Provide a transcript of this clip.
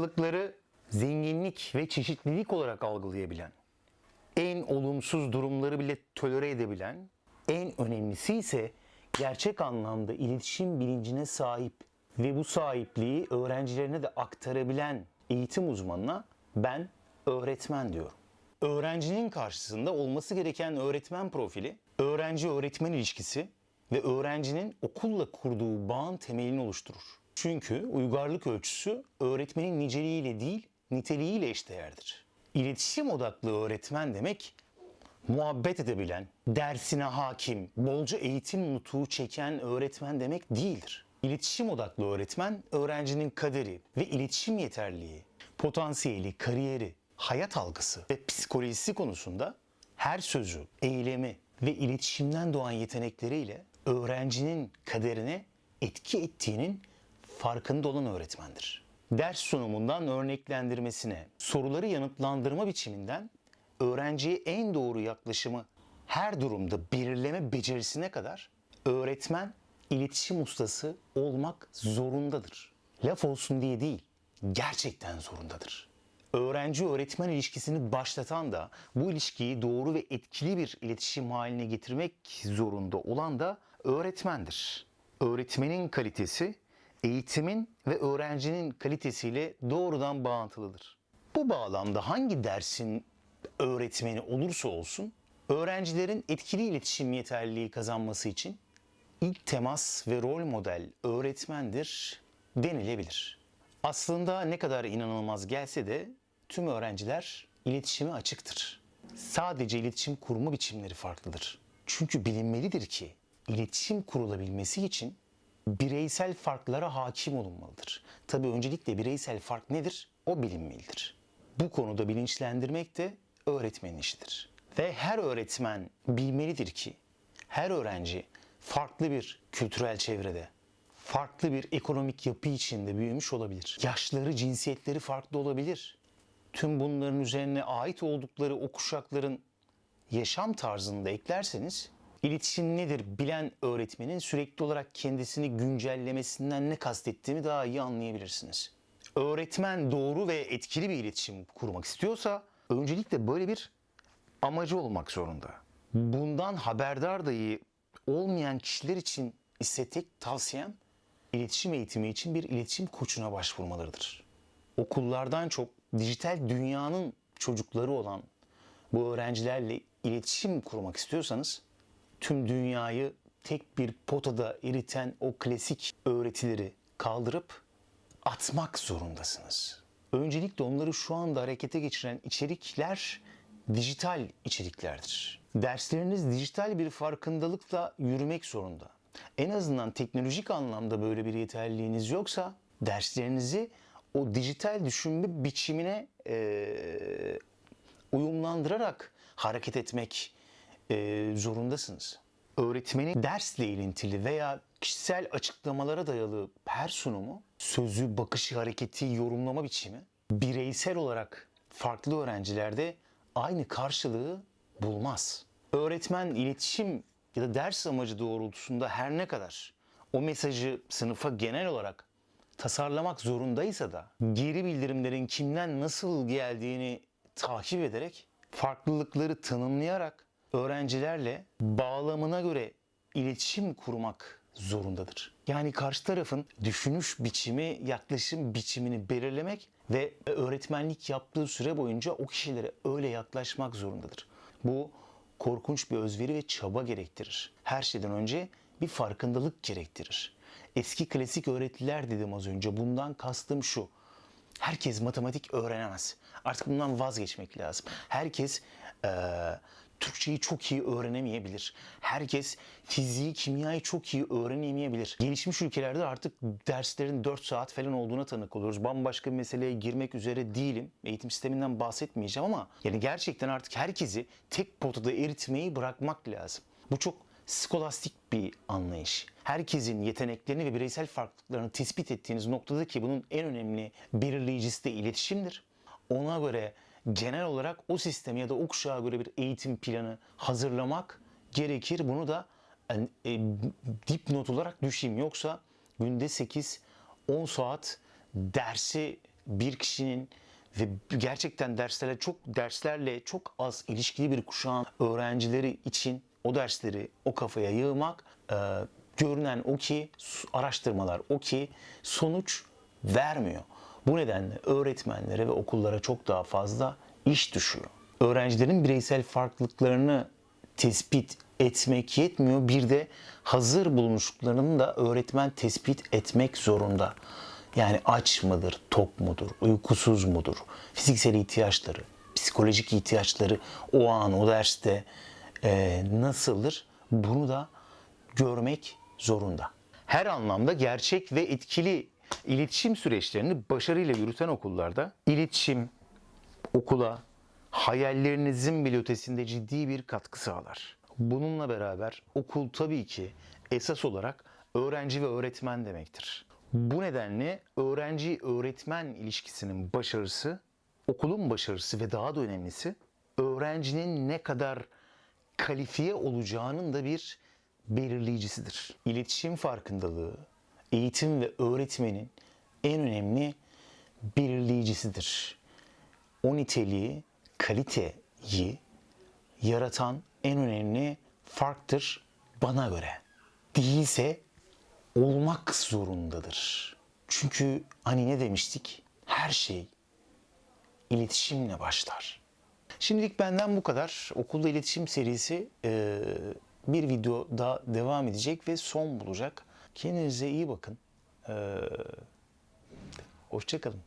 Farklılıkları zenginlik ve çeşitlilik olarak algılayabilen, en olumsuz durumları bile tolere edebilen, en önemlisi ise gerçek anlamda iletişim bilincine sahip ve bu sahipliği öğrencilerine de aktarabilen eğitim uzmanına ben öğretmen diyorum. Öğrencinin karşısında olması gereken öğretmen profili, öğrenci-öğretmen ilişkisi ve öğrencinin okulla kurduğu bağın temelini oluşturur. Çünkü uygarlık ölçüsü öğretmenin niceliğiyle değil, niteliğiyle eşdeğerdir. İletişim odaklı öğretmen demek muhabbet edebilen, dersine hakim, bolca eğitim nutuğu çeken öğretmen demek değildir. İletişim odaklı öğretmen, öğrencinin kaderi ve iletişim yeterliği, potansiyeli, kariyeri, hayat algısı ve psikolojisi konusunda her sözü, eylemi ve iletişimden doğan yetenekleriyle öğrencinin kaderine etki ettiğinin farkında olan öğretmendir. Ders sunumundan örneklendirmesine, soruları yanıtlandırma biçiminden öğrenciye en doğru yaklaşımı her durumda belirleme becerisine kadar öğretmen iletişim ustası olmak zorundadır. Laf olsun diye değil, gerçekten zorundadır. Öğrenci öğretmen ilişkisini başlatan da bu ilişkiyi doğru ve etkili bir iletişim haline getirmek zorunda olan da öğretmendir. Öğretmenin kalitesi eğitimin ve öğrencinin kalitesiyle doğrudan bağıntılıdır. Bu bağlamda hangi dersin öğretmeni olursa olsun öğrencilerin etkili iletişim yeterliliği kazanması için ilk temas ve rol model öğretmendir denilebilir. Aslında ne kadar inanılmaz gelse de tüm öğrenciler iletişime açıktır. Sadece iletişim kurma biçimleri farklıdır. Çünkü bilinmelidir ki iletişim kurulabilmesi için bireysel farklara hakim olunmalıdır. Tabi öncelikle bireysel fark nedir? O bilinmelidir. Bu konuda bilinçlendirmek de öğretmenin işidir. Ve her öğretmen bilmelidir ki her öğrenci farklı bir kültürel çevrede, farklı bir ekonomik yapı içinde büyümüş olabilir. Yaşları, cinsiyetleri farklı olabilir. Tüm bunların üzerine ait oldukları o kuşakların yaşam tarzını da eklerseniz iletişim nedir bilen öğretmenin sürekli olarak kendisini güncellemesinden ne kastettiğimi daha iyi anlayabilirsiniz. Öğretmen doğru ve etkili bir iletişim kurmak istiyorsa öncelikle böyle bir amacı olmak zorunda. Bundan haberdar dahi olmayan kişiler için ise tek tavsiyem iletişim eğitimi için bir iletişim koçuna başvurmalarıdır. Okullardan çok dijital dünyanın çocukları olan bu öğrencilerle iletişim kurmak istiyorsanız tüm dünyayı tek bir potada eriten o klasik öğretileri kaldırıp atmak zorundasınız. Öncelikle onları şu anda harekete geçiren içerikler dijital içeriklerdir. Dersleriniz dijital bir farkındalıkla yürümek zorunda. En azından teknolojik anlamda böyle bir yeterliliğiniz yoksa derslerinizi o dijital düşünme biçimine eee, uyumlandırarak hareket etmek eee, zorundasınız. Öğretmenin dersle ilintili veya kişisel açıklamalara dayalı her sunumu, sözü, bakışı, hareketi, yorumlama biçimi bireysel olarak farklı öğrencilerde aynı karşılığı bulmaz. Öğretmen iletişim ya da ders amacı doğrultusunda her ne kadar o mesajı sınıfa genel olarak tasarlamak zorundaysa da geri bildirimlerin kimden nasıl geldiğini takip ederek farklılıkları tanımlayarak öğrencilerle bağlamına göre iletişim kurmak zorundadır. Yani karşı tarafın düşünüş biçimi, yaklaşım biçimini belirlemek ve öğretmenlik yaptığı süre boyunca o kişilere öyle yaklaşmak zorundadır. Bu korkunç bir özveri ve çaba gerektirir. Her şeyden önce bir farkındalık gerektirir. Eski klasik öğretiler dedim az önce. Bundan kastım şu. Herkes matematik öğrenemez. Artık bundan vazgeçmek lazım. Herkes eee, Türkçeyi çok iyi öğrenemeyebilir. Herkes fiziği, kimyayı çok iyi öğrenemeyebilir. Gelişmiş ülkelerde artık derslerin 4 saat falan olduğuna tanık oluyoruz. Bambaşka bir meseleye girmek üzere değilim. Eğitim sisteminden bahsetmeyeceğim ama yani gerçekten artık herkesi tek potada eritmeyi bırakmak lazım. Bu çok skolastik bir anlayış. Herkesin yeteneklerini ve bireysel farklılıklarını tespit ettiğiniz noktada ki bunun en önemli belirleyicisi de iletişimdir. Ona göre genel olarak o sistemi ya da o kuşağa göre bir eğitim planı hazırlamak gerekir. Bunu da yani, e, dipnot olarak düşeyim. Yoksa günde 8-10 saat dersi bir kişinin ve gerçekten derslerle çok derslerle çok az ilişkili bir kuşağın öğrencileri için o dersleri o kafaya yığmak e, görünen o ki araştırmalar o ki sonuç vermiyor. Bu nedenle öğretmenlere ve okullara çok daha fazla iş düşüyor. Öğrencilerin bireysel farklılıklarını tespit etmek yetmiyor. Bir de hazır bulmuşluklarını da öğretmen tespit etmek zorunda. Yani aç mıdır, tok mudur, uykusuz mudur, fiziksel ihtiyaçları, psikolojik ihtiyaçları o an o derste e, nasıldır bunu da görmek zorunda. Her anlamda gerçek ve etkili iletişim süreçlerini başarıyla yürüten okullarda iletişim okula hayallerinizin bile ötesinde ciddi bir katkı sağlar. Bununla beraber okul tabii ki esas olarak öğrenci ve öğretmen demektir. Bu nedenle öğrenci öğretmen ilişkisinin başarısı, okulun başarısı ve daha da önemlisi öğrencinin ne kadar kalifiye olacağının da bir belirleyicisidir. İletişim farkındalığı eğitim ve öğretmenin en önemli belirleyicisidir. O niteliği, kaliteyi yaratan en önemli farktır bana göre. Değilse olmak zorundadır. Çünkü hani ne demiştik? Her şey iletişimle başlar. Şimdilik benden bu kadar. Okulda iletişim serisi bir video daha devam edecek ve son bulacak. Kendinize iyi bakın. E, hoşçakalın.